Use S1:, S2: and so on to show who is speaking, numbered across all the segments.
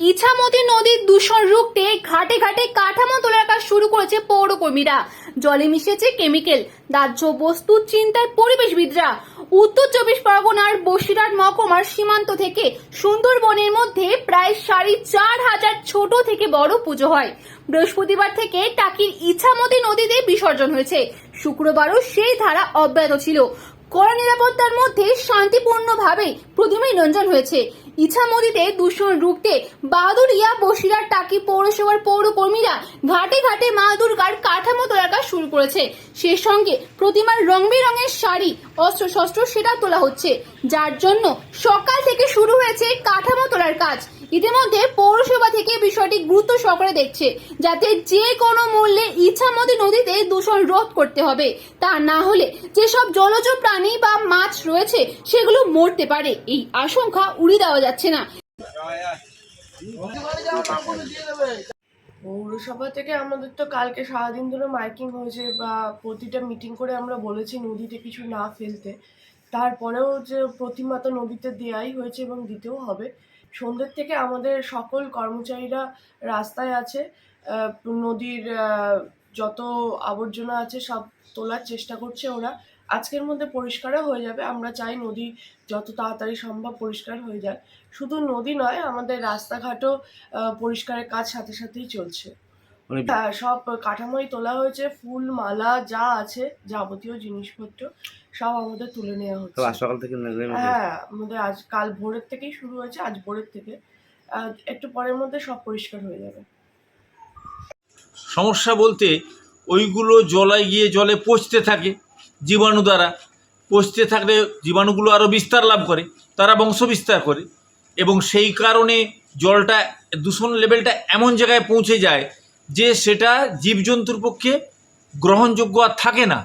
S1: ইছামতি নদীর দূষণ রুখতে ঘাটে ঘাটে কাঠামো তোলার কাজ শুরু করেছে পৌরকর্মীরা। জলে মিশেছে কেমিক্যাল, দাহ্য বস্তু চিন্তায় পরিবেশবিদরা। উত্তর চব্বিশ পরগনার বসিরহাট মহকুমার সীমান্ত থেকে সুন্দরবনের মধ্যে প্রায় সাড়ে চার হাজার ছোট থেকে বড় পুজো হয়। বৃহস্পতিবার থেকে টাকির ইছামতি নদীতে বিসর্জন হয়েছে। শুক্রবারও সেই ধারা অব্যাহত ছিল। কড়া নিরাপত্তার মধ্যে শান্তিপূর্ণভাবে প্রতিমা নিরঞ্জন হয়েছে। ইছামতিতে দূষণ রুখতে বাদুরিয়া বসিরহাট টাকি পৌরসভার পৌরকর্মীরা ঘাটে ঘাটে মা দুর্গার কাঠামো তোলার কাজ শুরু করেছে। সে সঙ্গে প্রতিমার রং বেরঙের শাড়ি অস্ত্র শস্ত্র সেটা তোলা হচ্ছে। যার জন্য সকাল থেকে শুরু হয়েছে কাঠামো তোলার কাজ। ইতিমধ্যে পৌরসভা থেকে বিষয়টি গুরুত্ব সহকারে দেখছে, যাতে যে কোনো মূল্যে ইচ্ছামতি নদীতে দূষণ রোধ করতে হবে। তা না হলে যেসব জলজ প্রাণী বা মাছ রয়েছে, সেগুলো মরতে পারে। এই আশঙ্কা উড়িয়ে দেওয়া যাচ্ছে না।
S2: পৌরসভা থেকে আমাদের তো কালকে সারাদিন ধরে মাইকিং হয়েছে বা প্রতিটা মিটিং করে আমরা বলেছি নদীতে কিছু না ফেলতে। তারপরেও যে প্রতিমা তো নদীতে দেওয়াই হয়েছে এবং দিতেও হবে। সন্ধ্যের থেকে আমাদের সকল কর্মচারীরা রাস্তায় আছে। নদীর যত আবর্জনা আছে সব তোলার চেষ্টা করছে ওরা। আজকের মধ্যে পরিষ্কারও হয়ে যাবে। আমরা চাই নদী যত তাড়াতাড়ি সম্ভব পরিষ্কার হয়ে যায়। শুধু নদী নয়, আমাদের রাস্তাঘাটও পরিষ্কারের কাজ সাথে সাথেই চলছে। সব কাঠামোই তোলা হয়েছে ফুল মালা যা আছে যাবতীয় জিনিসপত্র সব আমাদের তুলে নেওয়া হচ্ছে।
S3: আজ সকাল থেকে
S2: হ্যাঁ আমাদের আজ কাল ভোরের থেকেই শুরু হয়েছে আজ ভোরের থেকে। একটু পরের মধ্যে সব পরিষ্কার হয়ে যাবে।
S4: সমস্যা বলতে ওইগুলো জলায় গিয়ে জলে পচতে থাকে জীবাণু দ্বারা। পচতে থাকলে জীবাণুগুলো আরও বিস্তার লাভ করে তারা বংশ বিস্তার করে। এবং সেই কারণে জলটা দূষণ লেভেলটা এমন জায়গায় পৌঁছে যায় যে সেটা জীবজন্তুর পক্ষে গ্রহণযোগ্য আর থাকে না।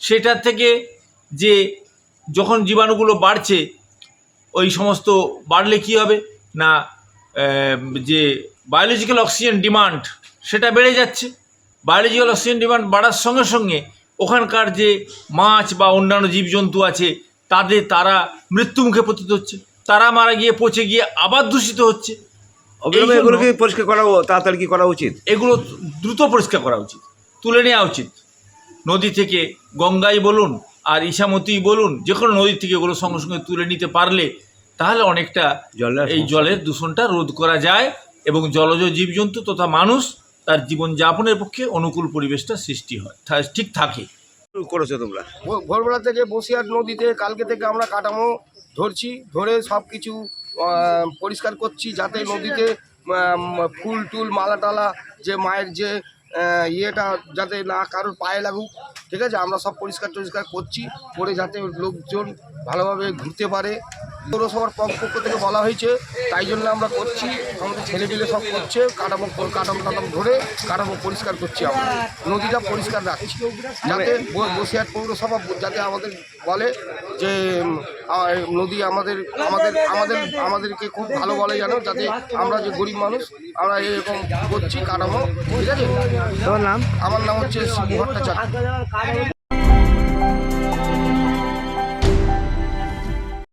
S4: সেটা থেকে যে যখন জীবাণুগুলো বাড়ছে, ওই সমস্ত বাড়লে কী হবে? না যে বায়োলজিক্যাল অক্সিজেন ডিমান্ড সেটা বেড়ে যাচ্ছে। বায়োলজিক্যাল অক্সিজেন ডিমান্ড বাড়ার সঙ্গে সঙ্গে ওখানকার যে মাছ বা অন্যান্য জীবজন্তু আছে, তাদের তারা মৃত্যুমুখে পতিত হচ্ছে। তারা মারা গিয়ে পচে গিয়ে আবার দূষিত হচ্ছে।
S3: অবিলম্বে এগুলোকে পরিষ্কার করা তাড়াতাড়ি কি করা উচিত?
S4: এগুলো দ্রুত পরিষ্কার করা উচিত। তুলে নেওয়া উচিত। নদী থেকে গঙ্গাই বলুন আর ইসামতি বলুন যে কোনো নদী থেকে এগুলো সঙ্গে সঙ্গে তুলে নিতে পারলে তাহলে অনেকটা
S3: জলের
S4: এই জলের দূষণটা রোধ করা যায় এবং জলজ জীবজন্তু তথা মানুষ তার জীবনযাপনের পক্ষে অনুকূল পরিবেশটা সৃষ্টি হয়। থা- ঠিক থাকে।
S3: শুরু করেছ তোমরা?
S5: ভোরবেলা থেকে বসিরহাট নদীতে কালকে থেকে আমরা কাঠামো ধরছি ধরে সব কিছু পরিষ্কার করছি যাতে নদীতে ফুল টুল, মালা টালা, যে মায়ের যে ইয়েটা যাতে না কারোর পায়ে লাগুক, ঠিক আছে? আমরা সব পরিষ্কার টরিষ্কার করছি, করে যাতে লোকজন ভালোভাবে ঘুরতে পারে। পৌরসভার পক্ষ থেকে বলা হয়েছে তাই জন্য আমরা করছি আমাদের ছেলেপিলে সব করছে কাঠামো কাঠামো কাঠামো ধরে কাঠামো পরিষ্কার করছি আমরা। নদীটা পরিষ্কার রাখছি যাতে বসিরহাট পৌরসভা যাতে আমাদের বলে যে নদী আমাদের আমাদের আমাদের আমাদেরকে খুব ভালো বলে জানো যাতে আমরা যে গরিব মানুষ আমরা এরকম করছি কাঠামো ঠিক আছে?
S3: তোমার নাম?
S5: আমার নাম হচ্ছে শিবু ভট্টাচার্য।